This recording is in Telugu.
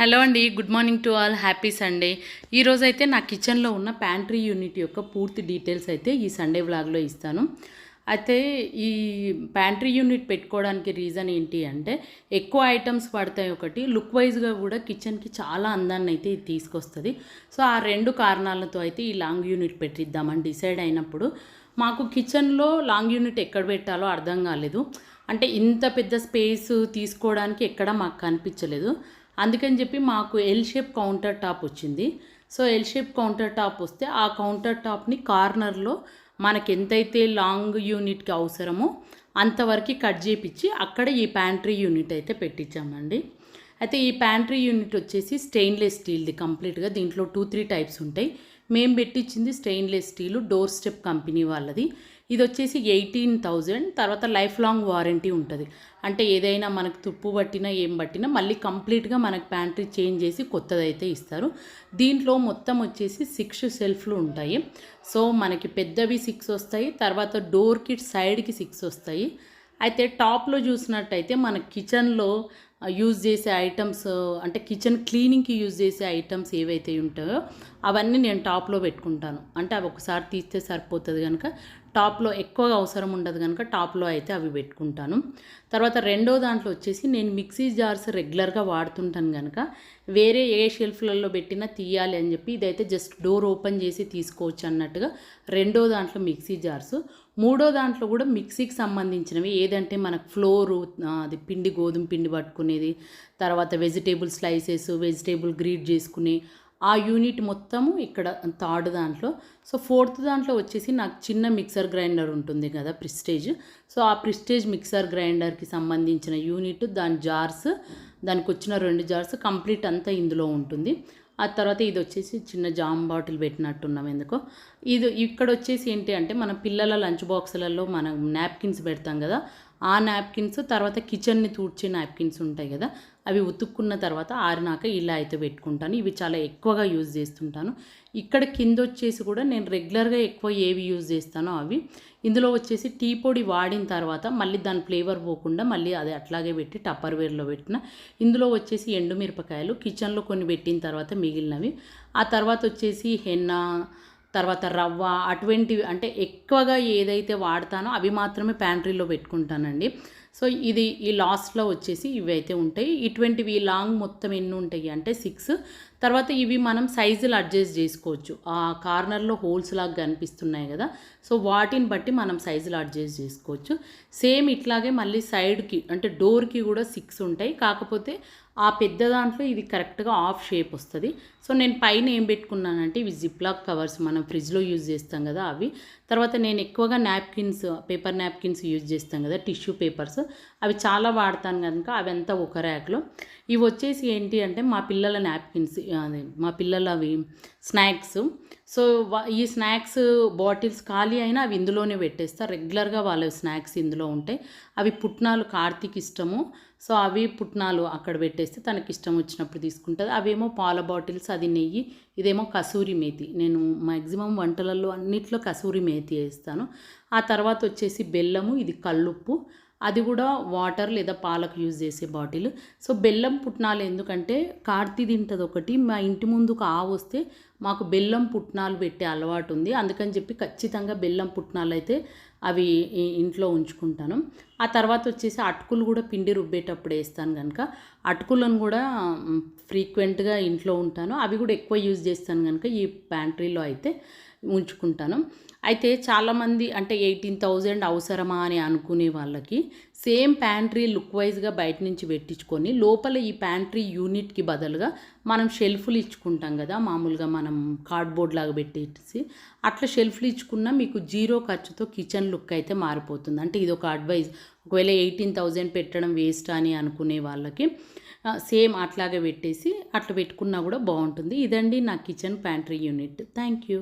హలో అండి good morning to all. Happy Sunday. ఈరోజైతే అయితే నా కిచెన్లో ఉన్న ప్యాంట్రీ యూనిట్ యొక్క పూర్తి డీటెయిల్స్ అయితే ఈ సండే వ్లాగ్లో ఇస్తాను. అయితే ఈ ప్యాంట్రీ యూనిట్ పెట్టుకోవడానికి రీజన్ ఏంటి అంటే ఎక్కువ ఐటమ్స్ పడతాయి ఒకటి లుక్ వైజ్గా కూడా కిచెన్కి చాలా అందాన్ని అయితే ఇది తీసుకొస్తుంది. సో ఆ రెండు కారణాలతో అయితే ఈ లాంగ్ యూనిట్ పెట్టిద్దామని డిసైడ్ అయినప్పుడు మాకు కిచెన్లో లాంగ్ యూనిట్ ఎక్కడ పెట్టాలో అర్థం కాలేదు. అంటే ఇంత పెద్ద స్పేస్ తీసుకోవడానికి ఎక్కడ మాకు కనిపించలేదు. అందుకని చెప్పి మాకు ఎల్ షేప్ కౌంటర్ టాప్ వచ్చింది. So L shape counter top వస్తే ఆ కౌంటర్ టాప్ని కార్నర్లో మనకి ఎంతైతే లాంగ్ యూనిట్కి అవసరమో అంతవరకు కట్ చేపించి అక్కడ ఈ ప్యాంట్రీ యూనిట్ అయితే పెట్టించామండి అయితే ఈ ప్యాంట్రీ యూనిట్ వచ్చేసి స్టెయిన్లెస్ స్టీల్ది కంప్లీట్గా దీంట్లో టూ త్రీ టైప్స్ ఉంటాయి. మేము పెట్టించింది stainless steel door step company వాళ్ళది. ఇది వచ్చేసి ఎయిటీన్ థౌజండ్ తర్వాత లైఫ్ లాంగ్ వారంటీ ఉంటుంది. అంటే ఏదైనా మనకు తుప్పు పట్టినా ఏం పట్టినా మళ్ళీ కంప్లీట్గా మనకు ప్యాంట్రీ చేంజ్ చేసి కొత్తదైతే ఇస్తారు. దీంట్లో మొత్తం వచ్చేసి సిక్స్ సెల్ఫ్లు ఉంటాయి. సో మనకి పెద్దవి సిక్స్ వస్తాయి తర్వాత డోర్కి సైడ్కి సిక్స్ వస్తాయి. అయితే టాప్లో చూసినట్టయితే మన కిచెన్లో యూజ్ చేసే ఐటమ్స్ అంటే కిచెన్ క్లీనింగ్కి యూజ్ చేసే ఐటమ్స్ ఏవైతే ఉంటాయో అవన్నీ నేను టాప్లో పెట్టుకుంటాను. అంటే అవి ఒకసారి తీస్తే సరిపోతుంది కనుక టాప్లో ఎక్కువగా అవసరం ఉండదు కనుక టాప్లో అయితే అవి పెట్టుకుంటాను. తర్వాత రెండో దాంట్లో వచ్చేసి నేను మిక్సీ జార్స్ రెగ్యులర్గా వాడుతుంటాను కనుక వేరే ఏ షెల్ఫ్లలో పెట్టినా తీయాలి అని చెప్పి ఇదైతే జస్ట్ డోర్ ఓపెన్ చేసి తీసుకోవచ్చు అన్నట్టుగా రెండో దాంట్లో మిక్సీ జార్స్. మూడో దాంట్లో కూడా మిక్సీకి సంబంధించినవి ఏదంటే మనకు ఫ్లోరు అది పిండి గోధుమ పిండి పట్టుకునేది తర్వాత వెజిటేబుల్ స్లైసెస్ వెజిటేబుల్ గ్రీడ్ చేసుకునే ఆ యూనిట్ మొత్తము ఇక్కడ థర్డ్ దాంట్లో సో ఫోర్త్ దాంట్లో వచ్చేసి నాకు చిన్న మిక్సర్ గ్రైండర్ ఉంటుంది కదా ప్రిస్టేజ్. సో ఆ ప్రిస్టేజ్ మిక్సర్ గ్రైండర్కి సంబంధించిన యూనిట్ దాని జార్స్ దానికి వచ్చిన రెండు జార్స్ కంప్లీట్ అంతా ఇందులో ఉంటుంది. ఆ తర్వాత ఇది వచ్చేసి చిన్న జామ్ బాటిల్ పెట్టినట్టున్నాం ఎందుకో. ఇది ఇక్కడ వచ్చేసి ఏంటి అంటే మన పిల్లల లంచ్ బాక్సులలో మనం నాప్కిన్స్ పెడతాం కదా ఆ నాప్కిన్స్ తర్వాత కిచెన్ని తూడ్చే నాప్కిన్స్ ఉంటాయి కదా అవి ఉతుక్కున్న తర్వాత ఆరినాక ఇలా అయితే పెట్టుకుంటాను. ఇవి చాలా ఎక్కువగా యూజ్ చేస్తుంటాను. ఇక్కడ కింద వచ్చేసి కూడా నేను రెగ్యులర్గా ఎక్కువ ఏవి యూజ్ చేస్తానో అవి. ఇందులో వచ్చేసి టీ పొడి వాడిన తర్వాత మళ్ళీ దాని ఫ్లేవర్ పోకుండా మళ్ళీ అది అట్లాగే పెట్టి టప్పర్ వేర్లో పెట్టిన. ఇందులో వచ్చేసి ఎండుమిరపకాయలు కిచెన్లో కొన్ని పెట్టిన తర్వాత మిగిలినవి. ఆ తర్వాత వచ్చేసి హెన్న తర్వాత రవ్వ అటువంటివి అంటే ఎక్కువగా ఏదైతే వాడతానో అవి మాత్రమే ప్యాంట్రీలో పెట్టుకుంటానండి. సో ఇది ఈ లాస్ట్లో వచ్చేసి ఇవి అయితే ఉంటాయి. ఇటువంటివి లాంగ్ మొత్తం ఎన్ని ఉంటాయి అంటే సిక్స్. తర్వాత ఇవి మనం సైజులు అడ్జస్ట్ చేసుకోవచ్చు. ఆ కార్నర్లో హోల్స్ లాగా కనిపిస్తున్నాయి కదా. సో వాటిని బట్టి మనం సైజులు అడ్జస్ట్ చేసుకోవచ్చు. సేమ్ ఇట్లాగే మళ్ళీ సైడ్కి అంటే డోర్కి కూడా సిక్స్ ఉంటాయి. కాకపోతే ఆ పెద్ద దాంట్లో ఇది కరెక్ట్గా ఆఫ్ షేప్ వస్తుంది. సో నేను పైన ఏం పెట్టుకున్నానంటే ఇవి జిప్లాక్ కవర్స్ మనం ఫ్రిడ్జ్లో యూజ్ చేస్తాం కదా అవి. తర్వాత నేను ఎక్కువగా నాప్కిన్స్ పేపర్ నాప్కిన్స్ యూజ్ చేస్తాం కదా టిష్యూ పేపర్స్ అవి చాలా వాడతాను కనుక అవి అంతా ఒక ర్యాక్లో. ఇవి వచ్చేసి ఏంటి అంటే మా పిల్లల నాప్కిన్స్ అదే మా పిల్లల అవి స్నాక్స్ సో ఈ స్నాక్స్ బాటిల్స్ ఖాళీ అయినా అవి ఇందులోనే పెట్టేస్తా. రెగ్యులర్గా వాళ్ళ స్నాక్స్ ఇందులో ఉంటాయి. అవి పుట్నాలు కార్తీక్ ఇష్టము. సో అవి పుట్నాలు అక్కడ పెట్టేస్తే తనకి ఇష్టం వచ్చినప్పుడు తీసుకుంటుంది. అవేమో పాల బాటిల్స్ అది నెయ్యి ఇదేమో కసూరి మేతి. నేను మ్యాక్సిమం వంటలలో అన్నిట్లో కసూరి మేతి వేస్తాను. ఆ తర్వాత వచ్చేసి బెల్లము ఇది కల్లుప్పు. అది కూడా వాటర్ లేదా పాలకు యూజ్ చేసే బాటిల్. సో బెల్లం పుట్నాలు ఎందుకంటే కార్తీ తింటుంది ఒకటి. మా ఇంటి ముందుకు ఆవు వస్తే మాకు బెల్లం పుట్నాలు పెట్టే అలవాటు ఉంది. అందుకని చెప్పి ఖచ్చితంగా బెల్లం పుట్నాలు అయితే అవి ఇంట్లో ఉంచుకుంటాను. ఆ తర్వాత వచ్చేసి అటుకులు కూడా పిండి రుబ్బేటప్పుడు వేస్తాను కనుక అటుకులను కూడా ఫ్రీక్వెంట్గా ఇంట్లో ఉంటాను. అవి కూడా ఎక్కువ యూజ్ చేస్తాను కనుక ఈ ప్యాంట్రీలో అయితే. ఉంచుకుంటాను. అయితే చాలామంది అంటే ఎయిటీన్ థౌజండ్ అవసరమా అని అనుకునే వాళ్ళకి సేమ్ ప్యాంట్రీ లుక్ వైజ్గా బయట నుంచి పెట్టించుకొని లోపల ఈ ప్యాంట్రీ యూనిట్కి బదులుగా మనం షెల్ఫ్లు ఇచ్చుకుంటాం కదా మామూలుగా మనం కార్డ్బోర్డ్ లాగా పెట్టేసి అట్లా షెల్ఫ్లు ఇచ్చుకున్నా మీకు జీరో ఖర్చుతో కిచెన్ లుక్ అయితే మారిపోతుంది. అంటే ఇది ఒక అడ్వైజ్ ఒకవేళ ఎయిటీన్ థౌజండ్ పెట్టడం వేస్ట్ అని అనుకునే వాళ్ళకి సేమ్ అట్లాగే పెట్టేసి అట్లా పెట్టుకున్నా కూడా బాగుంటుంది. ఇదండి నా kitchen pantry unit. Thank you.